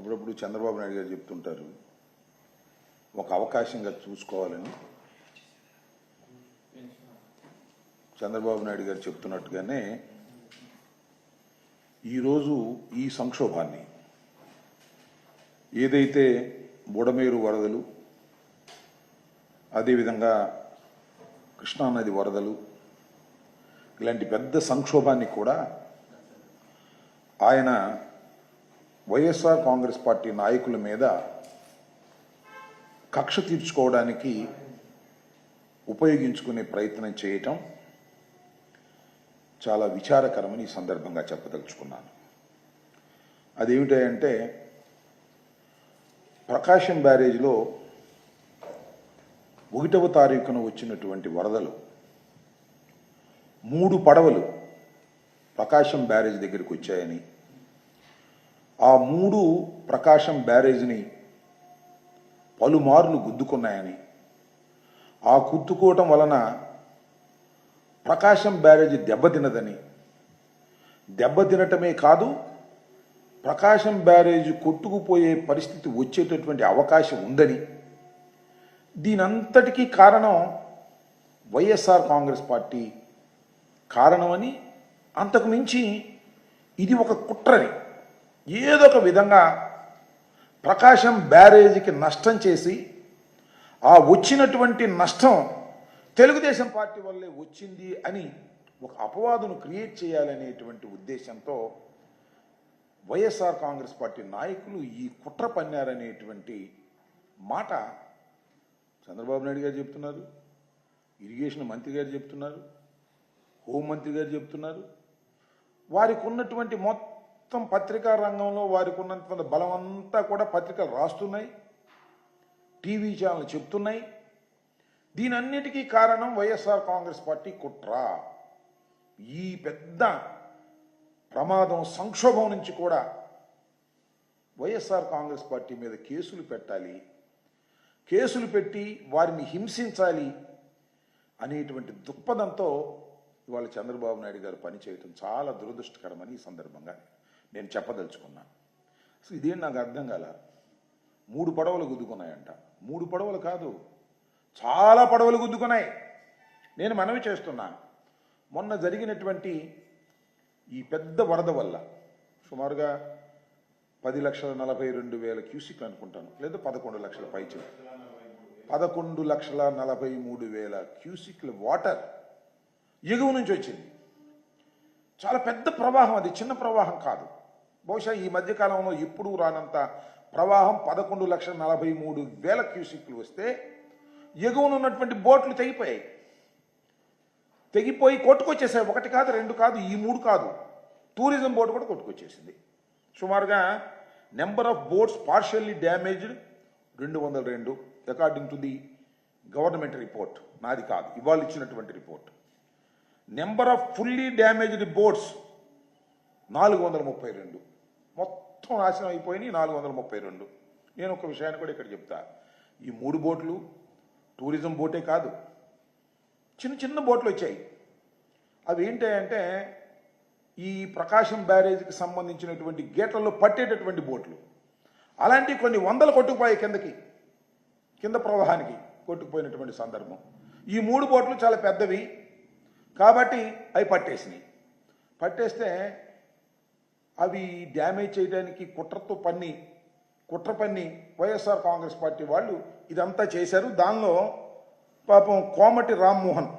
అప్పుడప్పుడు చంద్రబాబు నాయుడు గారు చెప్తుంటారు ఒక అవకాశంగా చూసుకోవాలని. చంద్రబాబు నాయుడు గారు చెప్తున్నట్టుగానే ఈరోజు ఈ సంక్షోభాన్ని ఏదైతే బుడమేరు వరదలు అదేవిధంగా కృష్ణానది వరదలు ఇలాంటి పెద్ద సంక్షోభాన్ని కూడా ఆయన వైఎస్ఆర్ కాంగ్రెస్ పార్టీ నాయకుల మీద కక్ష తీర్చుకోవడానికి ఉపయోగించుకునే ప్రయత్నం చేయటం చాలా విచారకరమని ఈ సందర్భంగా చెప్పదలుచుకున్నాను. అదేమిటంటే ప్రకాశం బ్యారేజ్లో ఒకటవ తారీఖున వచ్చినటువంటి వరదలు మూడు పడవలు ప్రకాశం బ్యారేజ్ దగ్గరికి వచ్చాయని ఆ మూడు ప్రకాశం బ్యారేజ్ని పలుమార్లు గుద్దుకున్నాయని. ఆ గుద్దుకోవటం వలన ప్రకాశం బ్యారేజ్ దెబ్బతినదని దెబ్బతినటమే కాదు ప్రకాశం బ్యారేజ్ కొట్టుకుపోయే పరిస్థితి వచ్చేటటువంటి అవకాశం ఉందని. దీనంతటికీ కారణం వైఎస్ఆర్ కాంగ్రెస్ పార్టీ కారణమని అంతకు మించి ఇది ఒక కుట్రని. ఏదో ఒక విధంగా ప్రకాశం బ్యారేజీకి నష్టం చేసి ఆ వచ్చినటువంటి నష్టం తెలుగుదేశం పార్టీ వల్లే వచ్చింది అని ఒక అపవాదును క్రియేట్ చేయాలనేటువంటి ఉద్దేశంతో వైఎస్ఆర్ కాంగ్రెస్ పార్టీ నాయకులు ఈ కుట్ర పన్నారనేటువంటి మాట చంద్రబాబు నాయుడు గారు చెప్తున్నారు ఇరిగేషన్ మంత్రి గారు చెప్తున్నారు హోంమంత్రి గారు చెప్తున్నారు. వారికి ఉన్నటువంటి మొత్తం మొత్తం పత్రికా రంగంలో వారికి ఉన్నటువంటి బలం అంతా కూడా పత్రికలు రాస్తున్నాయి. టీవీ ఛానల్ చెప్తున్నాయి. దీనన్నిటికీ కారణం వైఎస్ఆర్ కాంగ్రెస్ పార్టీ కుట్ర. ఈ పెద్ద ప్రమాదం సంక్షోభం నుంచి కూడా వైఎస్ఆర్ కాంగ్రెస్ పార్టీ మీద కేసులు పెట్టాలి. కేసులు పెట్టి వారిని హింసించాలి అనేటువంటి దృక్పథంతో ఇవాళ చంద్రబాబు నాయుడు గారు పనిచేయటం చాలా దురదృష్టకరమని ఈ సందర్భంగా నేను చెప్పదలుచుకున్నాను అసలు ఇదేం నాకు అర్థం కాల? మూడు పడవలు గుద్దుకున్నాయంట. మూడు పడవలు కాదు చాలా పడవలు గుద్దుకున్నాయి. నేను మనవి చేస్తున్నా. మొన్న జరిగినటువంటి ఈ పెద్ద వరద వల్ల సుమారుగా పది లక్షల నలభై రెండు వేల క్యూసిక్ అనుకుంటాను. లేదా పదకొండు లక్షల పైచలు పదకొండు లక్షల నలభై మూడు వేల క్యూసిక్ల వాటర్ ఎగువ నుంచి వచ్చింది. చాలా పెద్ద ప్రవాహం అది చిన్న ప్రవాహం కాదు. బహుశా ఈ మధ్యకాలంలో ఎప్పుడూ రానంత ప్రవాహం పదకొండు లక్షల నలభై మూడు వేల క్యూసిక్లు వస్తే ఎగువనున్నటువంటి బోట్లు తెగిపోయాయి. తెగిపోయి కొట్టుకొచ్చేసాయి. ఒకటి కాదు రెండు కాదు ఈ మూడు కాదు. టూరిజం బోట్ కూడా కొట్టుకొచ్చేసింది. సుమారుగా number of boats partially damaged రెండు వందల రెండు according to the government report. నాది కాదు ఇవాళ ఇచ్చినటువంటి report. Number of fully damaged boats నాలుగు వందల ముప్పై రెండు. మొత్తం నాశనం అయిపోయినాయి నాలుగు వందల ముప్పై రెండు. నేను ఒక విషయాన్ని కూడా ఇక్కడ చెప్తా. ఈ మూడు బోట్లు టూరిజం బోటే కాదు. చిన్న చిన్న బోట్లు వచ్చాయి. అవి ఏంటంటే ఈ ప్రకాశం బ్యారేజ్కి సంబంధించినటువంటి గేట్లలో పట్టేటటువంటి బోట్లు. అలాంటి కొన్ని వందలు కొట్టుకుపోయాయి కిందకి కింద ప్రవాహానికి కొట్టుకుపోయినటువంటి సందర్భం. ఈ మూడు బోట్లు చాలా పెద్దవి. కాబట్టి అవి పట్టేసినాయి. పట్టేస్తే అవి డ్యామేజ్ చేయడానికి కుట్రతో పన్ని కుట్ర పన్ని వైఎస్ఆర్ కాంగ్రెస్ పార్టీ వాళ్ళు ఇదంతా చేశారు. దానిలో పాపం కోమటి రామ్మోహన్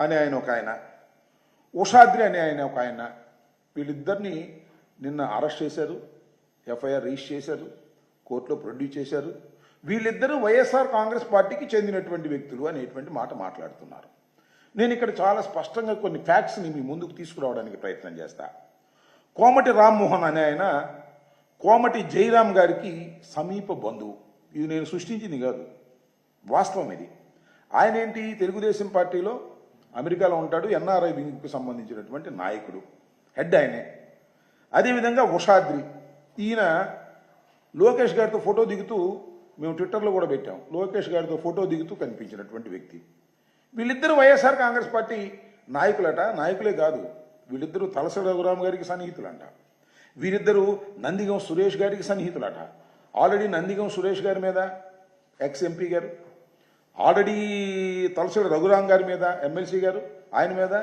అనే ఆయన ఒక ఆయన ఉషాద్రి అనే ఆయన ఒక ఆయన వీళ్ళిద్దరిని నిన్న అరెస్ట్ చేశారు ఎఫ్ఐఆర్ రిజిస్టర్ చేశారు కోర్టులో ప్రొడ్యూస్ చేశారు. వీళ్ళిద్దరూ వైఎస్ఆర్ కాంగ్రెస్ పార్టీకి చెందినటువంటి వ్యక్తులు అనేటువంటి మాట మాట్లాడుతున్నారు. నేను ఇక్కడ చాలా స్పష్టంగా కొన్ని ఫ్యాక్ట్స్ని మీ ముందుకు తీసుకురావడానికి ప్రయత్నం చేస్తాను కోమటి రామ్మోహన్ అనే ఆయన కోమటి జయరాం గారికి సమీప బంధువు. ఇది నేను సృష్టించింది కాదు. వాస్తవం ఇది. ఆయన ఏంటి? తెలుగుదేశం పార్టీలో అమెరికాలో ఉంటాడు. ఎన్ఆర్ఐ వింగ్కు సంబంధించినటువంటి నాయకుడు. హెడ్ ఆయనే. అదేవిధంగా ఉషాద్రి. ఈయన లోకేష్ గారితో ఫోటో దిగుతూ మేము ట్విట్టర్లో కూడా పెట్టాం. లోకేష్ గారితో ఫోటో దిగుతూ కనిపించినటువంటి వ్యక్తి. వీళ్ళిద్దరూ వైఎస్ఆర్ కాంగ్రెస్ పార్టీ నాయకులట. నాయకులే కాదు. వీళ్ళిద్దరూ తలస రఘురామ్ గారికి సన్నిహితులంట. వీరిద్దరూ నందిగం సురేష్ గారికి సన్నిహితులట. ఆల్రెడీ నందిగం సురేష్ గారి మీద ఎక్స్ ఎంపీ గారు ఆల్రెడీ తలసరి రఘురామ్ గారి మీద ఎమ్మెల్సీ గారు ఆయన మీద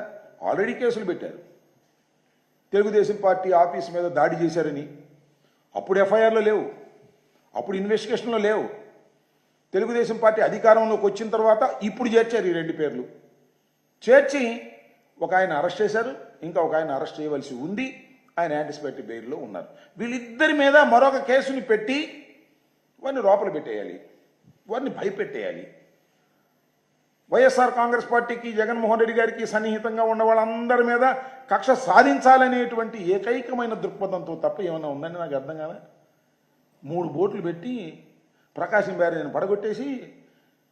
ఆల్రెడీ కేసులు పెట్టారు. తెలుగుదేశం పార్టీ ఆఫీస్ మీద దాడి చేశారని. అప్పుడు ఎఫ్ఐఆర్లో లేవు. అప్పుడు ఇన్వెస్టిగేషన్లో లేవు. తెలుగుదేశం పార్టీ అధికారంలోకి వచ్చిన తర్వాత ఇప్పుడు చేర్చారు ఈ రెండు పేర్లు. చేర్చి ఒక ఆయన అరెస్ట్ చేశారు ఇంకా ఒక ఆయన అరెస్ట్ చేయవలసి ఉంది ఆయన యాంటిసిపేటరీ బెయిల్లో ఉన్నారు. వీళ్ళిద్దరి మీద మరొక కేసుని పెట్టి వారిని లోపల పెట్టేయాలి వారిని భయపెట్టేయాలి. వైఎస్ఆర్ కాంగ్రెస్ పార్టీకి జగన్మోహన్ రెడ్డి గారికి సన్నిహితంగా ఉన్న వాళ్ళందరి మీద కక్ష సాధించాలనేటువంటి ఏకైకమైన దృక్పథంతో తప్ప ఏమైనా ఉందని నాకు అర్థం కాదా మూడు బోట్లు పెట్టి ప్రకాశం బ్యారేజ్ని పడగొట్టేసి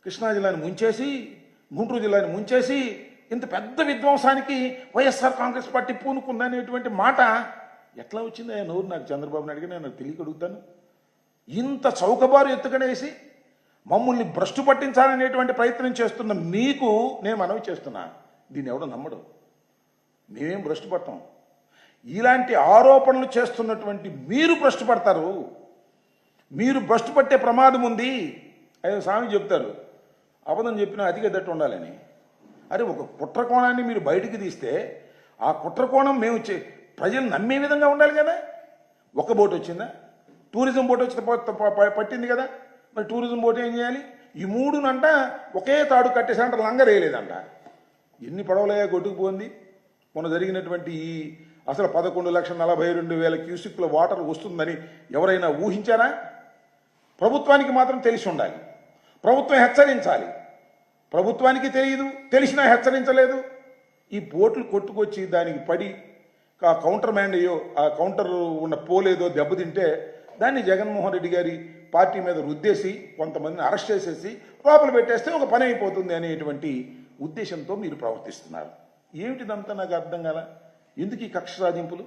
కృష్ణా జిల్లాని ముంచేసి గుంటూరు జిల్లాని ముంచేసి ఇంత పెద్ద విధ్వంసానికి వైఎస్ఆర్ కాంగ్రెస్ పార్టీ పూనుకుందనేటువంటి మాట ఎట్లా వచ్చింది? ఆయన నోరు నాకు చంద్రబాబు నాయుడు నేను తెలియక అడుగుతాను. ఇంత చౌకబారు ఎత్తుకనేసి మమ్మల్ని భ్రష్టు పట్టించాలనేటువంటి ప్రయత్నం చేస్తున్న మీకు నేను మనవి చేస్తున్నా. దీన్ని ఎవడో నమ్మడు. మేమేం భ్రష్టు పడతాం. ఇలాంటి ఆరోపణలు చేస్తున్నటువంటి మీరు భ్రష్టు పడతారు. మీరు భ్రష్టు పట్టే ప్రమాదం ఉంది. అయ్యో స్వామి చెప్తారు. అబద్ధం చెప్పినా అతిగదట్టు ఉండాలని. అరే ఒక కుట్రకోణాన్ని మీరు బయటికి తీస్తే ఆ కుట్రకోణం మేము చే- ప్రజలు నమ్మే విధంగా ఉండాలి కదా? ఒక బోట్ వచ్చిందా? టూరిజం బోట్ వచ్చిన పట్టింది కదా? మరి టూరిజం బోట్ ఏం చేయాలి? ఈ మూడునంట ఒకే తాడు కట్టేసంట లంగరేయలేదంట. ఎన్ని పడవలయ్యా కొట్టుకుపోయింది మొన్న జరిగినటువంటి ఈ అసలు పదకొండు లక్షల నలభై రెండు వేల క్యూసిక్ల వాటర్ వస్తుందని ఎవరైనా ఊహించారా? ప్రభుత్వానికి మాత్రం తెలిసి ఉండాలి. ప్రభుత్వం హెచ్చరించాలి. ప్రభుత్వానికి తెలియదు తెలిసినా హెచ్చరించలేదు. ఈ బోట్లు కొట్టుకొచ్చి దానికి పడి ఆ కౌంటర్ మ్యాన్ అయ్యో ఆ కౌంటర్ ఉన్న పోలేదో దెబ్బతింటే దాన్ని జగన్మోహన్ రెడ్డి గారి పార్టీ మీద రుద్దేసి కొంతమందిని అరెస్ట్ చేసేసి లోపల పెట్టేస్తే ఒక పని అయిపోతుంది అనేటువంటి ఉద్దేశంతో మీరు ప్రవర్తిస్తున్నారు. ఏమిటిదంతా నాకు అర్థం కాల? ఎందుకు ఈ కక్ష సాధింపులు?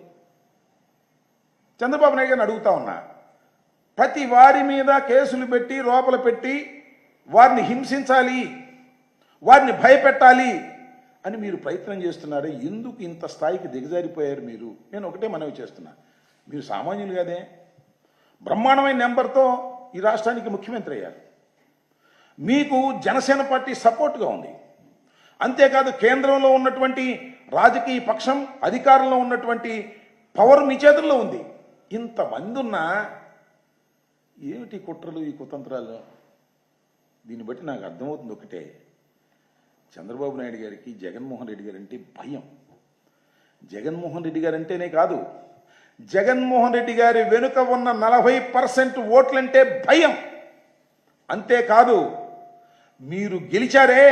చంద్రబాబు నాయుడు గారిని అడుగుతా ఉన్నా. ప్రతి వారి మీద కేసులు పెట్టి లోపల పెట్టి వారిని హింసించాలి. వారిని భయపెట్టాలి అని మీరు ప్రయత్నం చేస్తున్నారు ఎందుకు ఇంత స్థాయికి దిగజారిపోయారు మీరు? నేను ఒకటే మనవి చేస్తున్నా. మీరు సామాన్యులు కదే. బ్రహ్మాండమైన నెంబర్తో ఈ రాష్ట్రానికి ముఖ్యమంత్రి అయ్యారు. మీకు జనసేన పార్టీ సపోర్ట్గా ఉంది. అంతేకాదు కేంద్రంలో ఉన్నటువంటి రాజకీయ పక్షం అధికారంలో ఉన్నటువంటి పవర్ మీ చేతుల్లో ఉంది. ఇంతమంది ఉన్నా ఏమిటి కుట్రలు ఈ కుతంత్రాలు? దీన్ని బట్టి నాకు అర్థమవుతుంది ఒకటే. చంద్రబాబు నాయుడు గారికి జగన్మోహన్ రెడ్డి గారు అంటే భయం. జగన్మోహన్ రెడ్డి గారు అంటేనే కాదు జగన్మోహన్ రెడ్డి గారి వెనుక ఉన్న నలభై పర్సెంట్ ఓట్లంటే భయం. అంతేకాదు మీరు గెలిచారే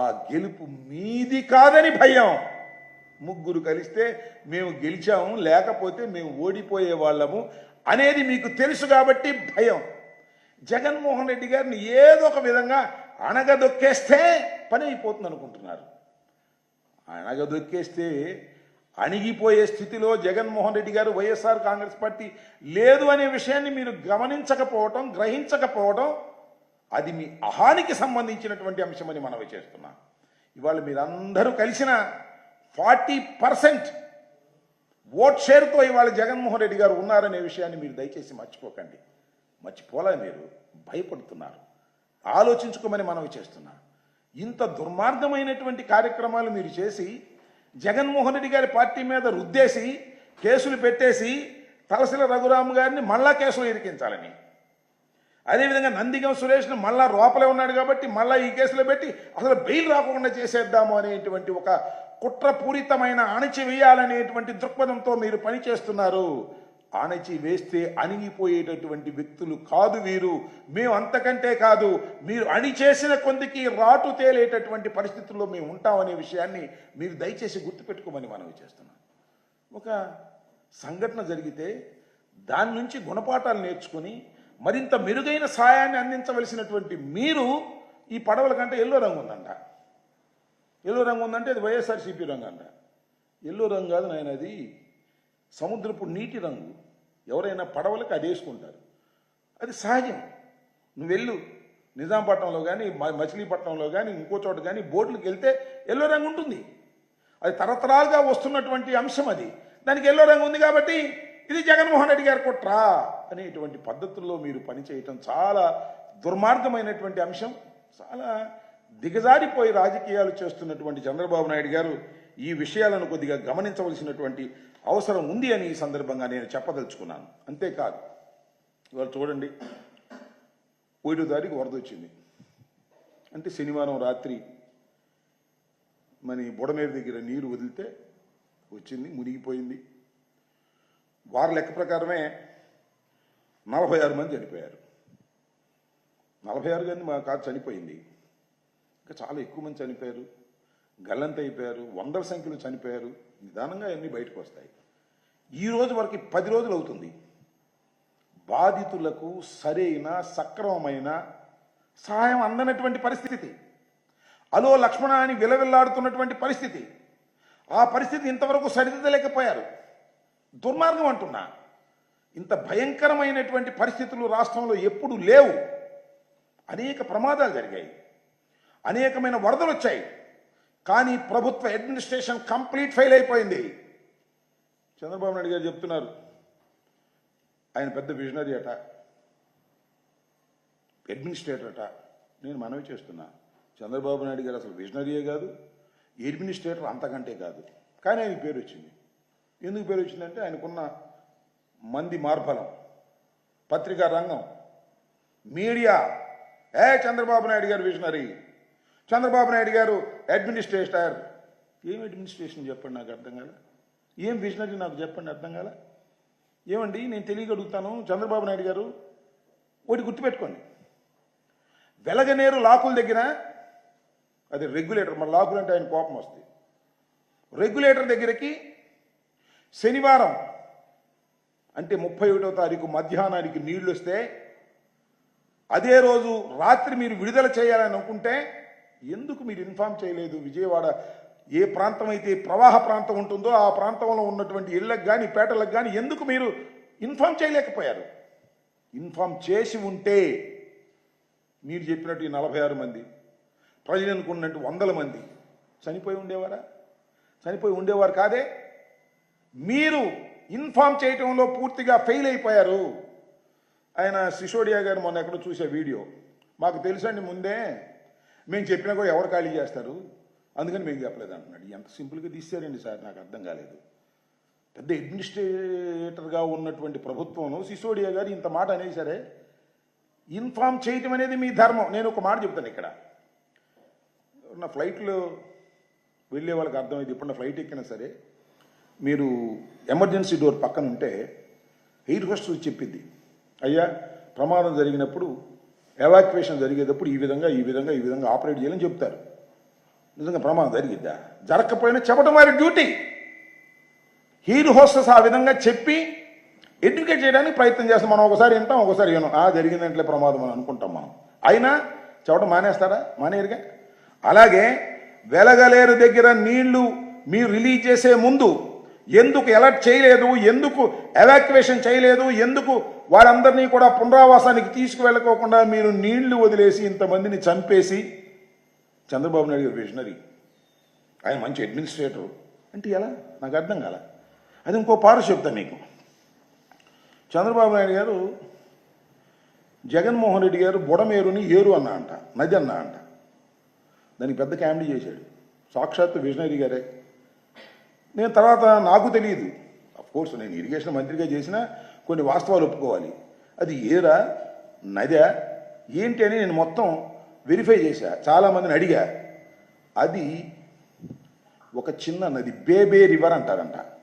ఆ గెలుపు మీది కాదని భయం. ముగ్గురు కలిస్తే మేము గెలిచాము లేకపోతే మేము ఓడిపోయే వాళ్ళము అనేది మీకు తెలుసు కాబట్టి భయం. జగన్మోహన్ రెడ్డి గారిని ఏదో ఒక విధంగా అణగదొక్కేస్తే పని అయిపోతుంది అనుకుంటున్నారు అణగదొక్కేస్తే అణిగిపోయే స్థితిలో జగన్మోహన్ రెడ్డి గారు వైఎస్ఆర్ కాంగ్రెస్ పార్టీ లేదు అనే విషయాన్ని మీరు గమనించకపోవటం గ్రహించకపోవడం అది మీ అహానికి సంబంధించినటువంటి అంశమని మనవి చేస్తున్నా. ఇవాళ మీరందరూ కలిసిన ఫార్టీ పర్సెంట్ ఓట్ షేర్తో ఇవాళ జగన్మోహన్ రెడ్డి గారు ఉన్నారనే విషయాన్ని మీరు దయచేసి మర్చిపోకండి. మర్చిపోలే మీరు భయపడుతున్నారు. ఆలోచించుకోమని మనవి చేస్తున్నా. ఇంత దుర్మార్గమైనటువంటి కార్యక్రమాలు మీరు చేసి జగన్మోహన్ రెడ్డి గారి పార్టీ మీద రుద్దేసి కేసులు పెట్టేసి తలసిల రఘురామ్ గారిని మళ్ళా కేసులు ఇరికించాలని. అదేవిధంగా నందిగం సురేష్ను మళ్ళా లోపలే ఉన్నాడు కాబట్టి మళ్ళా ఈ కేసులో పెట్టి అసలు బెయిల్ రాకుండా చేసేద్దాము అనేటువంటి ఒక కుట్రపూరితమైన అణచివేయాలనేటువంటి దృక్పథంతో మీరు పనిచేస్తున్నారు. ఆనచి వేస్తే అణిగిపోయేటటువంటి వ్యక్తులు కాదు వీరు. మేము అంతకంటే కాదు మీరు అణిచేసిన కొందికి రాటు తేలేటటువంటి పరిస్థితుల్లో మేము ఉంటామనే విషయాన్ని మీరు దయచేసి గుర్తుపెట్టుకోమని మనవి చేస్తున్నాం ఒక సంఘటన జరిగితే దాని నుంచి గుణపాఠాలు నేర్చుకుని మరింత మెరుగైన సాయాన్ని అందించవలసినటువంటి మీరు ఈ పడవల కంటే ఎల్లో రంగు ఉందంట. ఎల్లో రంగు ఉందంటే అది వైఎస్ఆర్సీపీ రంగు అంట. ఎల్లో రంగు కాదు నాయన అది సముద్రపు నీటి రంగు ఎవరైనా పడవలకు అది వేసుకుంటారు. అది సహజం. నువ్వు వెళ్ళు. నిజాంపట్నంలో కానీ మచిలీపట్నంలో కానీ ఇంకో చోట కానీ బోట్లకు వెళ్తే ఎల్లో రంగు ఉంటుంది. అది తరతరాలుగా వస్తున్నటువంటి అంశం అది. దానికి ఎల్లో రంగు ఉంది కాబట్టి ఇది జగన్మోహన్ రెడ్డి గారి కుట్రా అనేటువంటి పద్ధతుల్లో మీరు పనిచేయటం చాలా దుర్మార్గమైనటువంటి అంశం. చాలా దిగజారిపోయి రాజకీయాలు చేస్తున్నటువంటి చంద్రబాబు నాయుడు గారు ఈ విషయాలను కొద్దిగా గమనించవలసినటువంటి అవసరం ఉంది అని ఈ సందర్భంగా నేను చెప్పదలుచుకున్నాను. అంతేకాదు ఇవాళ చూడండి ఒకటో తారీఖు వరద వచ్చింది. అంటే శనివారం రాత్రి మన బుడమేరు దగ్గర నీరు వదిలితే వచ్చింది మునిగిపోయింది. వారి లెక్క ప్రకారమే నలభై ఆరు మంది చనిపోయారు. నలభై ఆరు మంది మా కాదు చనిపోయింది. ఇంకా చాలా ఎక్కువ మంది చనిపోయారు. గల్లంతైపోయారు వందల సంఖ్యలో చనిపోయారు నిదానంగా అన్నీ బయటకు వస్తాయి ఈ రోజు వరకు పది రోజులు అవుతుంది. బాధితులకు సరైన సక్రమమైన సహాయం అందనటువంటి పరిస్థితి. అలో లక్ష్మణ అని విలవిల్లాడుతున్నటువంటి పరిస్థితి. ఆ పరిస్థితి ఇంతవరకు సరిదిద్దలేకపోయారు. దుర్మార్గం అంటున్నా. ఇంత భయంకరమైనటువంటి పరిస్థితులు రాష్ట్రంలో ఎప్పుడు లేవు. అనేక ప్రమాదాలు జరిగాయి. అనేకమైన వరదలు వచ్చాయి కానీ ప్రభుత్వ అడ్మినిస్ట్రేషన్ కంప్లీట్ ఫెయిల్ అయిపోయింది. చంద్రబాబు నాయుడు గారు చెప్తున్నారు. ఆయన పెద్ద విజనరీ అట. అడ్మినిస్ట్రేటర్ అట. నేను మనవి చేస్తున్నా. చంద్రబాబు నాయుడు గారు అసలు విజనరీయే కాదు అడ్మినిస్ట్రేటర్ అంతకంటే కాదు. కానీ ఆయన పేరు వచ్చింది. ఎందుకు పేరు వచ్చిందంటే ఆయనకున్న మంది మార్బలం పత్రికా రంగం మీడియా. ఏ చంద్రబాబు నాయుడు గారు విజనరీ? చంద్రబాబు నాయుడు గారు అడ్మినిస్ట్రేటర్. ఏం అడ్మినిస్ట్రేషన్ చెప్పండి నాకు అర్థం కాల? ఏం విజనరీ నాకు చెప్పండి అర్థం కాల? ఏమండి నేను తెలియగలుగుతాను. చంద్రబాబు నాయుడు గారు ఒకటి గుర్తుపెట్టుకోండి. వెలగనేరు లాకుల దగ్గర అది రెగ్యులేటర్ మన లాకులు అంటే ఆయన కోపం వస్తుంది. రెగ్యులేటర్ దగ్గరికి శనివారం అంటే ముప్పై ఒకటో తారీఖు మధ్యాహ్నానికి నీళ్ళు వస్తే అదే రోజు రాత్రి మీరు విడుదల చేయాలని అనుకుంటే ఎందుకు మీరు ఇన్ఫామ్ చేయలేదు? విజయవాడ ఏ ప్రాంతం అయితే ప్రవాహ ప్రాంతం ఉంటుందో ఆ ప్రాంతంలో ఉన్నటువంటి ఇళ్ళకు కానీ పేటలకు కానీ ఎందుకు మీరు ఇన్ఫామ్ చేయలేకపోయారు? ఇన్ఫామ్ చేసి ఉంటే మీరు చెప్పినట్టు ఈ నలభై ఆరు మంది ప్రజలు అనుకున్నట్టు వందల మంది చనిపోయి ఉండేవారా? చనిపోయి ఉండేవారు కాదే? మీరు ఇన్ఫామ్ చేయటంలో పూర్తిగా ఫెయిల్ అయిపోయారు. ఆయన సిసోడియా గారు మొన్న ఎక్కడో చూసే వీడియో. మాకు తెలుసండి ముందే మేము చెప్పినా కూడా ఎవరు ఖాళీ చేస్తారు? అందుకని మేము చెప్పలేదు అంటున్నాడు. ఎంత సింపుల్గా తీసారండి సార్ నాకు అర్థం కాలేదు. పెద్ద అడ్మినిస్ట్రేటర్గా ఉన్నటువంటి ప్రభుత్వంలో సిసోడియా గారు ఇంత మాట అనేది సరే ఇన్ఫామ్ చేయటం అనేది మీ ధర్మం. నేను ఒక మాట చెప్తాను ఇక్కడ. నా ఫ్లైట్లో వెళ్ళే వాళ్ళకి అర్థమైంది ఇప్పుడు నా ఫ్లైట్ ఎక్కినా సరే మీరు ఎమర్జెన్సీ డోర్ పక్కన ఉంటే ఎయిర్ హోస్టల్ చెప్పింది. అయ్యా ప్రమాదం జరిగినప్పుడు ఎవాక్యువేషన్ జరిగేటప్పుడు ఈ విధంగా ఈ విధంగా ఈ విధంగా ఆపరేట్ చేయాలని చెప్తారు. నిజంగా ప్రమాదం జరిగిద్దా? జరగకపోయినా చెప్పడం వారి డ్యూటీ. హీరో హోస్టెస్ ఆ విధంగా చెప్పి ఎడ్యుకేట్ చేయడానికి ప్రయత్నం చేస్తాం. మనం ఒకసారి వింటాం ఒకసారి వినం ఆ జరిగిందంటే ప్రమాదం అని అనుకుంటాం మనం. అయినా చెప్పడం మానేస్తారా? మానేరుగా అలాగే వెలగలేరు దగ్గర నీళ్ళు మీరు రిలీజ్ చేసే ముందు ఎందుకు అలర్ట్ చేయలేదు? ఎందుకు ఎవాక్యువేషన్ చేయలేదు? ఎందుకు వారందరినీ కూడా పునరావాసానికి తీసుకువెళ్ళకోకుండా మీరు నీళ్ళు వదిలేసి ఇంతమందిని చంపేసి? చంద్రబాబు నాయుడు గారు విజనరీ ఆయన మంచి అడ్మినిస్ట్రేటర్ అంటే ఎలా? నాకు అర్థం కాల. అది ఇంకో పారు చెప్తాను మీకు. చంద్రబాబు నాయుడు గారు జగన్మోహన్ రెడ్డి గారు బుడమేరుని ఏరు అన్న అంట నది అన్న అంట దానికి పెద్ద కామెడీ చేశాడు. సాక్షాత్ విజనరీ గారే. నేను తర్వాత నాకు తెలియదు కోర్స్ నేను ఇరిగేషన్ మంత్రిగా చేసిన కొన్ని వాస్తవాలు ఒప్పుకోవాలి. అది ఏరా? నదా. ఏంటి అని నేను మొత్తం వెరిఫై చేశా. చాలామందిని అడిగా. అది ఒక చిన్న నది బేబే రివర్ అంటారంట.